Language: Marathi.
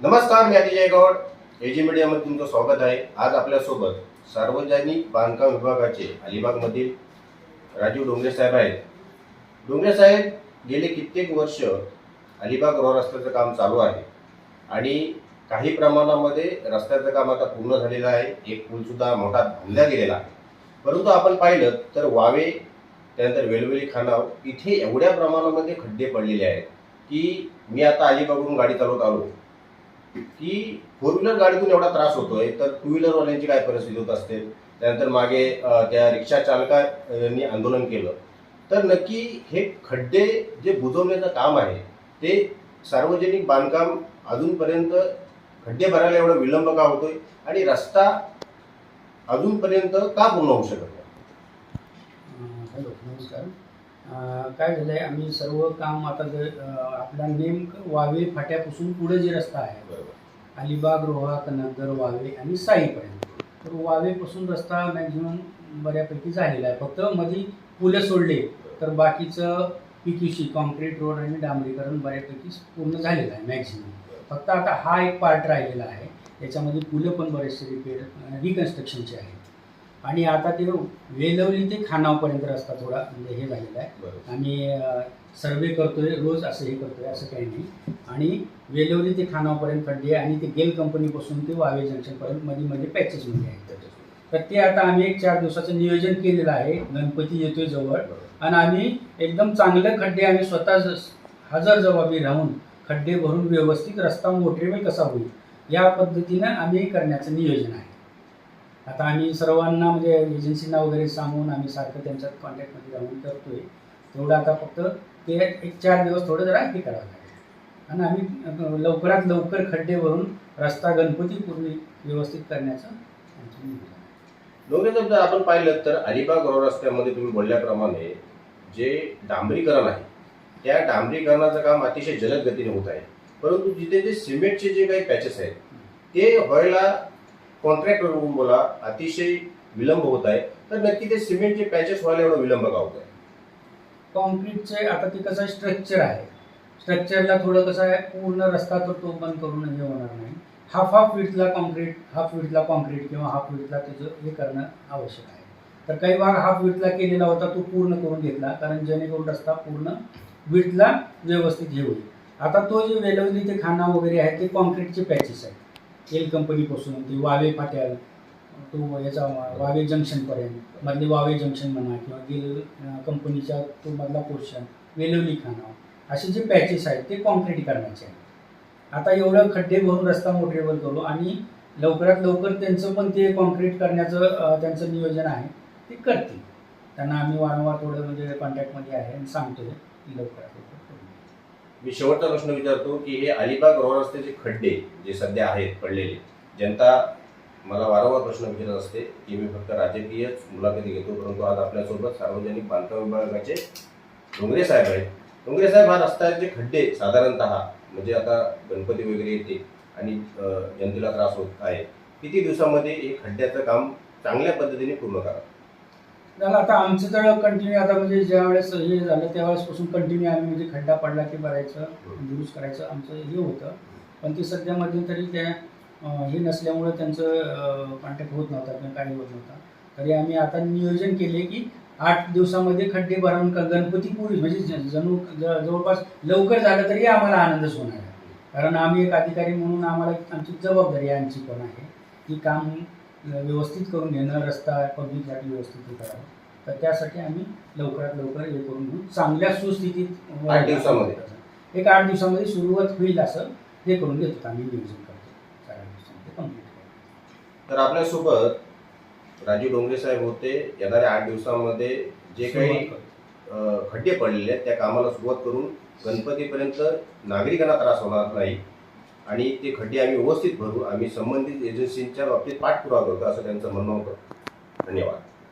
नमस्कार मी अतिजय गौड. एजी मीडियामध्ये तुमचं स्वागत आहे. आज आपल्यासोबत सार्वजनिक बांधकाम विभागाचे अलिबागमधील राजीव डोंगरे साहेब आहेत. डोंगरे साहेब गेले कित्येक वर्ष अलिबाग रोड रस्त्याचं काम चालू आहे. आणि काही प्रमाणामध्ये रस्त्याचं काम आता पूर्ण झालेलं आहे. एक पूलसुद्धा मोठा बांधला गेलेला आहे. परंतु आपण पाहिलं तर वावे त्यानंतर वेलवेली खानाव इथे एवढ्या प्रमाणामध्ये खड्डे पडलेले आहेत की मी आता अलिबागवरून गाडी चालवत आलो. की फोर व्हीलर गाडीतून एवढा त्रास होतोय तर टू व्हीलरवाल्यांची काय परिस्थिती होत असते? त्यानंतर मागे त्या रिक्षा चालकांनी आंदोलन केलं. तर नक्की हे खड्डे जे बुजवण्याचं काम आहे ते सार्वजनिक बांधकाम अजूनपर्यंत खड्डे भरायला एवढा विलंब का होतोय? आणि रस्ता अजूनपर्यंत का पूर्ण होऊ शकत नाही? हॅलो नमस्कार. काय झालं आहे आम्ही सर्व काम आता जे अं, आपला नेमकं वावे फाट्यापासून पुढे जे रस्ता आहे अलिबाग रोहा कनकदर वावे आणि साईपर्यंत. तर वावेपासून रस्ता मॅक्झिमम बऱ्यापैकी झालेला आहे. फक्त मध्ये पुलं सोडले तर बाकीचं P Q C concrete road आणि डांबरीकरण बऱ्यापैकी पूर्ण झालेलं आहे मॅक्झिमम फक्त आता हा एक पार्ट राहिलेला आहे. याच्यामध्ये पुलं पण बरेचसे रिपेअर रिकन्स्ट्रक्शनचे आहेत. आणि आता ते वेलवली ते खानावपर्यंत रस्ता थोडा म्हणजे हे झालेला आहे. आम्ही सर्वे करतोय रोज असं हे करतोय असं काही नाही. आणि वेलवली ते खानावपर्यंत खड्डे आणि ते गेल कंपनीपासून ते वावे जंक्शनपर्यंत मध्ये मध्ये पॅचेसमध्ये आहेत. तर ते आता आम्ही एक चार दिवसाचं नियोजन केलेलं आहे. गणपती येतोय जवळ. आणि आम्ही एकदम चांगले खड्डे आम्ही स्वतः हजर जबाबी राहून खड्डे भरून व्यवस्थित रस्ता मोटरेबल कसा होईल या पद्धतीनं आम्ही करण्याचं नियोजन आहे. आता आम्ही सर्वांना म्हणजे एजन्सींना वगैरे सांगून आम्ही सारखं त्यांच्या कॉन्टॅक्टमध्ये राहून करतोय. तेवढं आता फक्त ते एक चार दिवस थोडं जरा हे करावं लागेल. आणि आम्ही लवकरात लवकर खड्डे भरून रस्ता गणपतीपूर्वी व्यवस्थित करण्याचं आमचं जर आपण पाहिलं तर अलिबाग रोड रस्त्यामध्ये तुम्ही बोलल्याप्रमाणे जे डांबरीकरण आहे त्या डांबरीकरणाचं काम अतिशय जलद गतीने होत आहे. परंतु जिथे जे सिमेंटचे जे काही पॅचेस आहेत ते व्हायला कॉन्ट्रॅक्ट बोला अतिशय विलंब होत आहे. तर नक्की ते सिमेंटचे पॅचेस व्हायला एवढा विलंब का होत आहे? कॉन्क्रीटचे आता ते कसं स्ट्रक्चर आहे. स्ट्रक्चरला थोडं कसं आहे पूर्ण रस्ता तर तो बंद करून हे होणार नाही. हाफ हाफ विथला कॉन्क्रीट हाफ विथला कॉन्क्रीट किंवा हाफ विथला त्याचं हे करणं आवश्यक आहे. तर काही भाग हाफ विथला केलेला होता तो पूर्ण करून घेतला कारण जेणेकरून रस्ता पूर्ण विथला व्यवस्थित हे होईल. आता तो जे वेलवली ते खाना वगैरे आहे ते कॉन्क्रीटचे पॅचेस आहेत. एल कंपनीपासून ते वावे फाट्याल तो याचा वावे जंक्शनपर्यंत मधले वावे जंक्शन म्हणा किंवा गेल कंपनीच्या कंपनीचा तो मधला पोर्शन वेलवली खाना असे जे पॅचेस आहेत ते कॉन्क्रीटीकरणाचे आहेत आता एवढं खड्डे भरून रस्ता मोटरेबल करू आणि लवकरात लवकर त्यांचं पण ते कॉन्क्रीट करण्याचं त्यांचं नियोजन आहे ते करतील त्यांना आम्ही वारंवार थोडं म्हणजे कॉन्टॅक्टमध्ये आहे आणि सांगतोय की लवकरात लवकर करू. मी शेवटचा प्रश्न विचारतो की हे अलिबाग रोड रस्त्याचे खड्डे जे सध्या आहेत पडलेले जनता मला वारंवार प्रश्न विचारत असते की मी फक्त राजकीयच मुलाखती घेतो परंतु आज आपल्यासोबत सार्वजनिक बांधकाम विभागाचे डोंगरे साहेब आहेत. डोंगरे साहेब हा रस्त्याचे खड्डे साधारणतः म्हणजे आता गणपती वगैरे येते आणि जनतेला त्रास होत आहे किती दिवसामध्ये हे खड्ड्याचं काम चांगल्या पद्धतीने पूर्ण करा झालं आता आमचं तर कंटिन्यू आता म्हणजे ज्या वेळेस हे झालं त्यावेळेसपासून कंटिन्यू आम्ही म्हणजे खड्डा पडला की भरायचं दुरुस्त करायचं आमचं हे होतं. पण ते सध्या मध्यंतरी त्या हे नसल्यामुळं त्यांचं कॉन्टॅक्ट होत नव्हता किंवा काही होत नव्हता. तरी आम्ही आता नियोजन केले की आठ दिवसामध्ये खड्डे भरून गणपतीपुरी म्हणजे जणू ज- जवळपास लवकर झालं तरी आम्हाला आनंदच होणार आहे कारण आम्ही एक अधिकारी म्हणून आम्हाला एक आमची जबाबदारी आमची पण आहे. की काम व्यवस्थित करून घेणं रस्ता पब्लिकसाठी व्यवस्थित करावं तर त्यासाठी आम्ही लवकरात लवकर हे करून घेऊ. चांगल्या सुस्थितीत आठ दिवसामध्ये? एक आठ दिवसामध्ये सुरुवात होईल असं हे करून घेतो आम्ही नियोजन करतो. चार दिवसामध्ये कंप्लीट करतो तर आपल्यासोबत राजीव डोंगरे साहेब होते. येणाऱ्या आठ दिवसामध्ये जे काही खड्डे पडलेले आहेत त्या कामाला सुरुवात करून गणपतीपर्यंत नागरिकांना त्रास होणार नाही. आणि ते खड्डे आम्ही व्यवस्थित भरू आम्ही संबंधित एजन्सींच्या बाबतीत पाठपुरावा करतो असं त्यांचं म्हणणं होतं. धन्यवाद.